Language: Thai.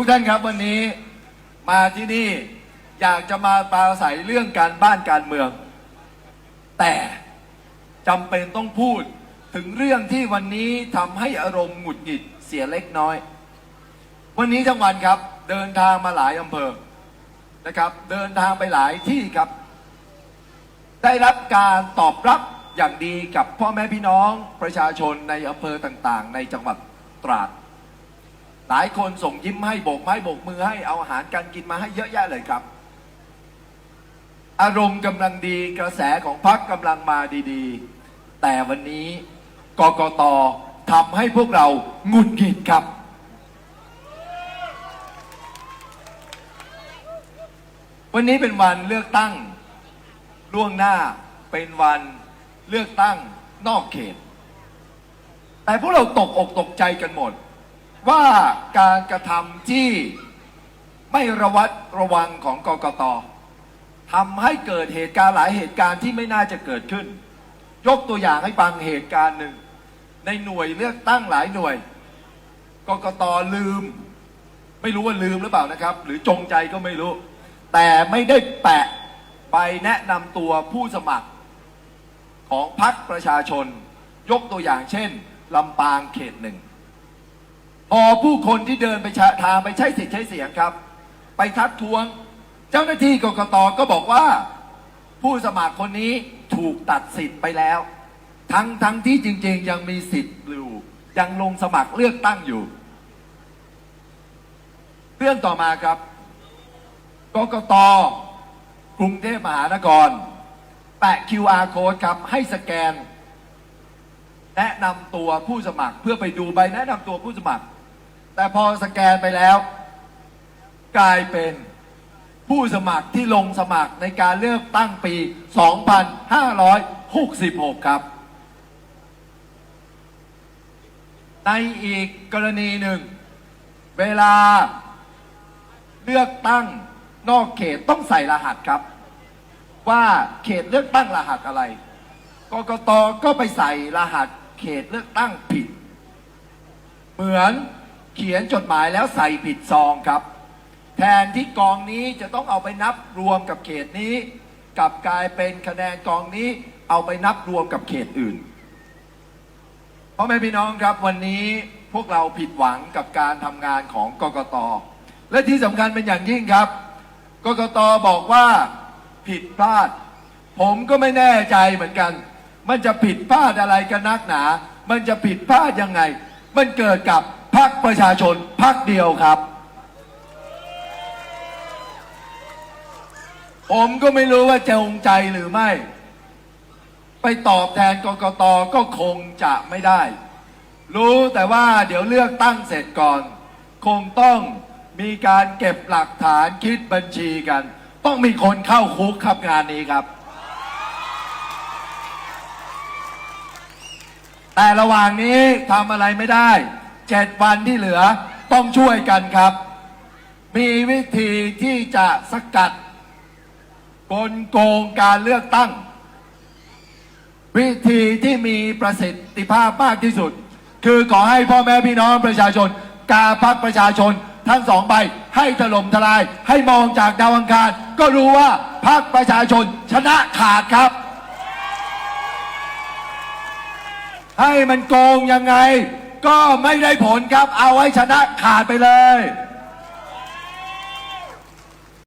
ทุกท่านครับวันนี้มาที่นี่อยากจะมาปราศัยเรื่องการบ้านการเมือง แต่จำเป็นต้องพูดถึงเรื่องที่วันนี้ทำให้อารมณ์หงุดหงิดเสียเล็กน้อย วันนี้ทั้งวันครับเดินทางมาหลายอำเภอนะครับ เดินทางไปหลายที่ครับ ได้รับการตอบรับอย่างดีกับพ่อแม่พี่น้องประชาชนในอำเภอต่างๆ ในจังหวัดตราด หลายคนส่งยิ้มให้โบกไม้โบกมือให้เอาอาหารการกินมาให้เยอะแยะเลยครับ อารมณ์กำลังดีกระแสของพรรคกำลังมาดีๆ แต่วันนี้กกตทำให้พวกเราหงุดหงิดครับ วันนี้เป็นวันเลือกตั้งล่วงหน้าเป็นวันเลือกตั้งนอกเขต แต่พวกเราตกอกตกใจกันหมด ว่าการกระทำที่ไม่ระวัดระวังของกกตทำให้เกิดเหตุการณ์หลายเหตุการณ์ที่ไม่น่าจะเกิดขึ้น ยกตัวอย่างให้ฟังเหตุการณ์หนึ่ง ในหน่วยเลือกตั้งหลายหน่วยกกตลืม ไม่รู้ว่าลืมหรือเปล่านะครับ หรือจงใจก็ไม่รู้ แต่ไม่ได้แปะไปแนะนำตัวผู้สมัคร ของพรรคประชาชน ยกตัวอย่างเช่นลำปางเขตหนึ่ง พอผู้คนที่เดินไปชะทางไปใช้สิทธิ์ใช้เสียงครับ ไปทักท้วง เจ้าหน้าที่กกตก็บอกว่า ผู้สมัครคนนี้ถูกตัดสิทธิ์ไปแล้ว ทั้งทั้งที่จริง ๆ ยังมีสิทธิ์อยู่ยังลงสมัครเลือกตั้งอยู่ เรื่องต่อมาครับกกตกรุงเทพมหานครแปะ QR code ครับให้สแกน แนะนำตัวผู้สมัครเพื่อไปดูใบแนะนำตัวผู้สมัคร แต่พอสแกนไปแล้ว กลายเป็นผู้สมัครที่ลงสมัครในการเลือกตั้งปี 2566 ครับ ในอีกกรณีหนึ่ง เวลาเลือกตั้งนอกเขตต้องใส่รหัสครับ ว่าเขตเลือกตั้งรหัสอะไรกกตก็ไปใส่รหัสเขตเลือกตั้งผิด เหมือน เขียนจดหมายแล้วใส่ผิดซองครับ แทนที่กองนี้จะต้องเอาไปนับรวมกับเขตนี้กลับกลายเป็นคะแนนกองนี้เอาไปนับรวมกับเขตอื่นพ่อแม่พี่น้องครับวันนี้พวกเราผิดหวังกับการทำงานของกกต และที่สำคัญเป็นอย่างยิ่งครับ กกตบอกว่าผิดพลาด ผมก็ไม่แน่ใจเหมือนกัน มันจะผิดพลาดอะไรกันนักหนา มันจะผิดพลาดยังไง มันเกิดกับ ประชาชนพรรคเดียวครับ ผมก็ไม่รู้ว่าจะจงใจหรือไม่ ไปตอบแทนกกตก็คงจะไม่ได้ รู้แต่ว่าเดี๋ยวเลือกตั้งเสร็จก่อน คงต้องมีการเก็บหลักฐานคิดบัญชีกัน ต้องมีคนเข้าคุกครับงานนี้ครับ แต่ระหว่างนี้ทำอะไรไม่ได้ เจ็ดวันที่เหลือต้องช่วยกันครับ มีวิธีที่จะสกัดกลโกงการเลือกตั้ง วิธีที่มีประสิทธิภาพมากที่สุด คือขอให้พ่อแม่พี่น้องประชาชน กาพักประชาชนทั้งสองใบให้ถล่มทลาย ให้มองจากดาวอังคาร ก็รู้ว่าพักประชาชนชนะขาดครับ ให้มันโกงยังไง ก็ไม่ได้ผลครับ เอาไว้ชนะขาดไปเลย